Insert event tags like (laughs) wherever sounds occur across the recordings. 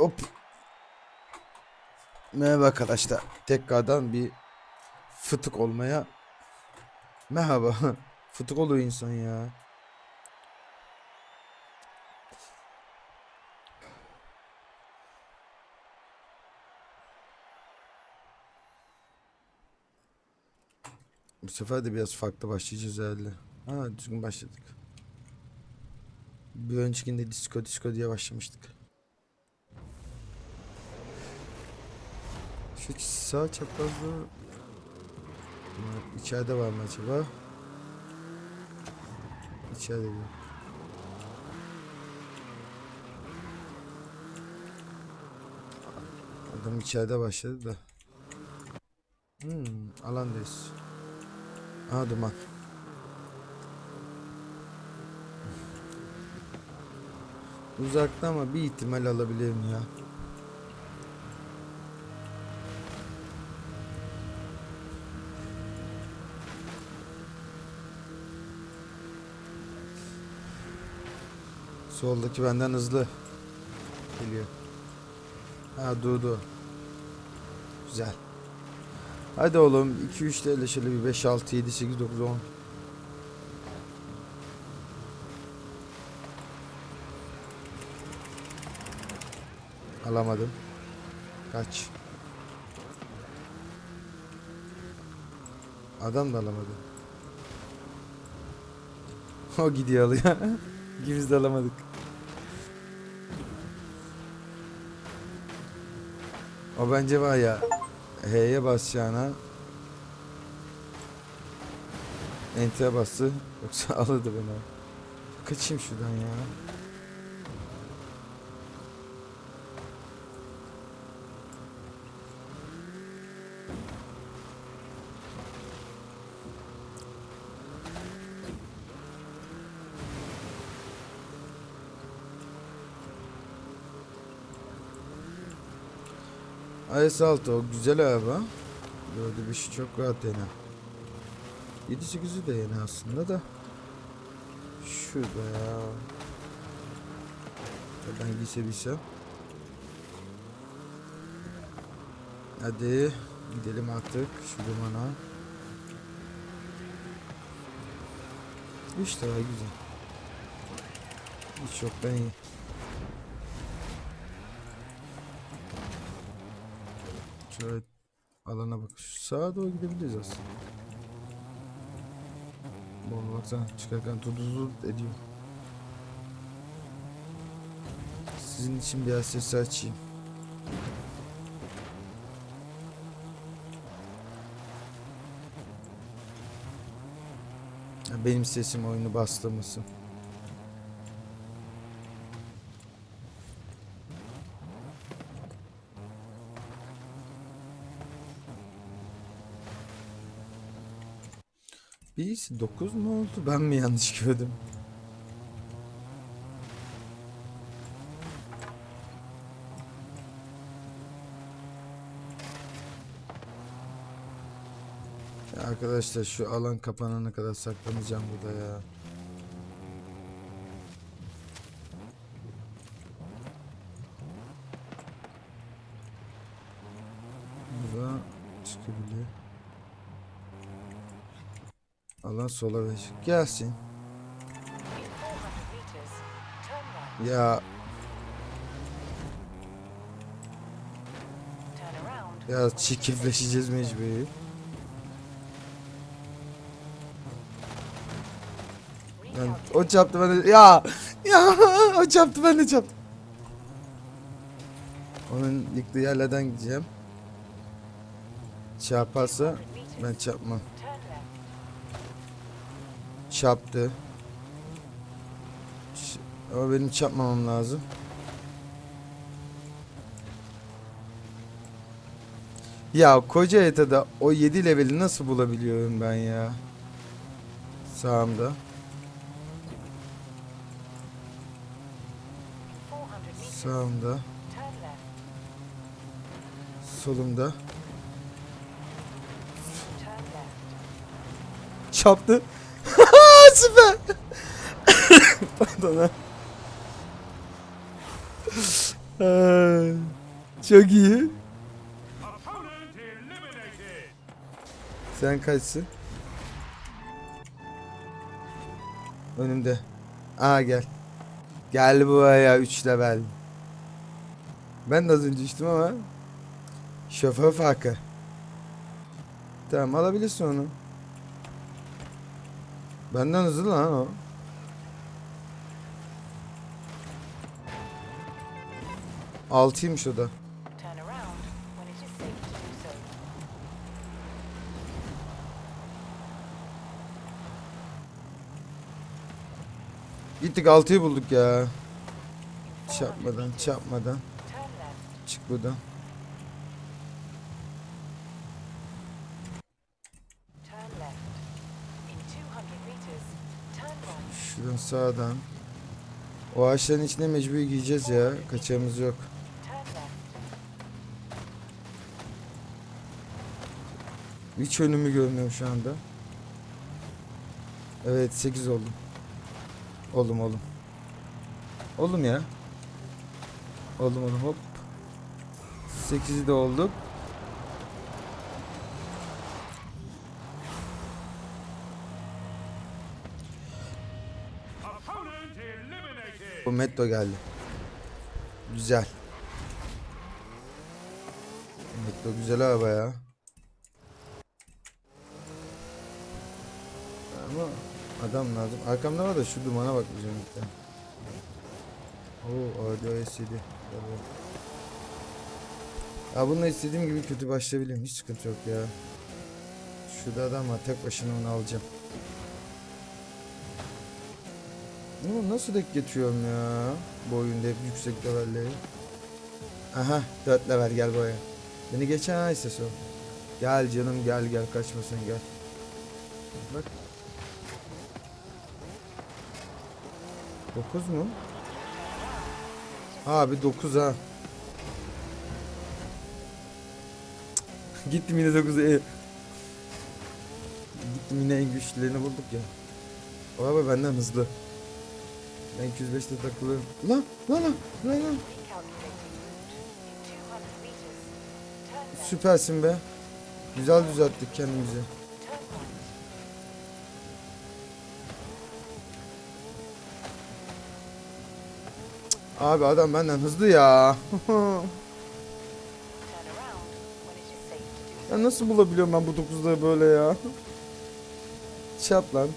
Hop. Merhaba arkadaşlar. Tekrardan bir fıtık olmaya. Merhaba. (laughs) Fıtık oluyor insan ya. Bu sefer de biraz farklı başlayacağız herhalde. Ha düzgün başladık. Bir öncekinde disco disco diye başlamıştık. Şu sağ çaprazda içeride var mı acaba? İçeride bir. Adam içeride başladı da. Hmm, alandayız. Aha duman. Uzakta ama bir ihtimal alabilirim ya. Soldaki benden hızlı. Geliyor. Ha durdu. Güzel. Hadi oğlum 2 3 TL şöyle bir 5 6 7 8 9 10. Alamadım. Kaç. Adam da alamadı. (laughs) O gidiyor alıyor. (laughs) İkimiz de alamadık. O bence var ya H'ye basacağına Enter'e bastı yoksa (laughs) alırdı beni. Kaçayım şuradan ya. IS-6 o güzel araba. 4'ü 5'i çok rahat yine. 7-8'i de yeni aslında da. Şurada ya. Ben giysebilsem. Hadi gidelim artık şu limana. İşte güzel. Hiç yoktan iyi. Şöyle alana bak. Şu sağa doğru gidebiliriz aslında. Bomba baksana çıkarken tutuzu ediyor. Sizin için biraz ses açayım. Benim sesim oyunu bastırmasın. Biz 9 mu oldu? Ben mi yanlış gördüm? Arkadaşlar şu alan kapanana kadar saklanacağım burada ya. Burada çıkabiliyor. Alan sola ve gelsin. 400 meters. Turn right. Ya ya çirkefleşeceğiz mecburi. Recalculate. o çarptı ben de ya ya o çarptı ben de çarptım. Onun yıktığı yerlerden gideceğim. Çarparsa 200 ben çarpmam. Çarptı. Ama benim çarpmamam lazım. Ya koca etada o 7 leveli nasıl bulabiliyorum ben ya? Sağımda. 400 meters. Sağımda. Solumda. Çarptı. Süper. (laughs) Pardon ha. Çok iyi. Sen kaçsın? Önümde. Aa gel. Gel buraya 3 level. Ben de az önce içtim ama şoför farkı. Tamam alabilirsin onu. Benden hızlı lan o. Altıymış o da. Gittik altıyı bulduk ya. In 400 Çarpmadan meters, çarpmadan. Turn left. Çık buradan. Şuradan sağdan. O ağaçların içine mecbur giyeceğiz ya. Kaçağımız yok. Hiç önümü görmüyorum şu anda. Evet 8 oldum. Oğlum oğlum. Oğlum ya. Oğlum oğlum hop. 8'i de olduk. Metro geldi. Güzel. Metro güzel araba ya. Ama adam lazım. Arkamda var da şu dumana bakmayacağım de. Oo audio LCD. Ya bununla istediğim gibi kötü başlayabilirim. Hiç sıkıntı yok ya. Şurada adam var. Tek başına onu alacağım. Ama nasıl denk getiriyorum ya? Bu oyunda hep yüksek levelleri. Aha 4 level gel buraya. Beni geçen ay ses o. Gel canım gel gel kaçmasın gel. Bak. 9 mu? Abi 9 ha. Gittim yine 9'a. Gittim yine en güçlülerini bulduk ya. O araba benden hızlı. Ben 205'te takılıyorum. Lan lan lan lan lan. Recalculating route. In 200 meters, turn left. Süpersin be. Güzel düzelttik kendimizi. Abi adam benden hızlı ya. (laughs) Ya nasıl bulabiliyorum ben bu 9'ları böyle ya? Çap lan.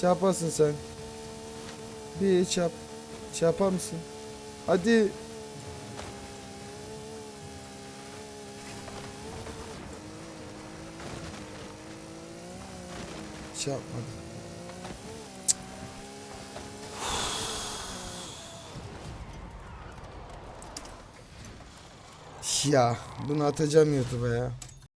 Çaparsın sen. Bir çap. Çapar mısın? Hadi. Çarpmadı. Ya bunu atacağım YouTube'a ya.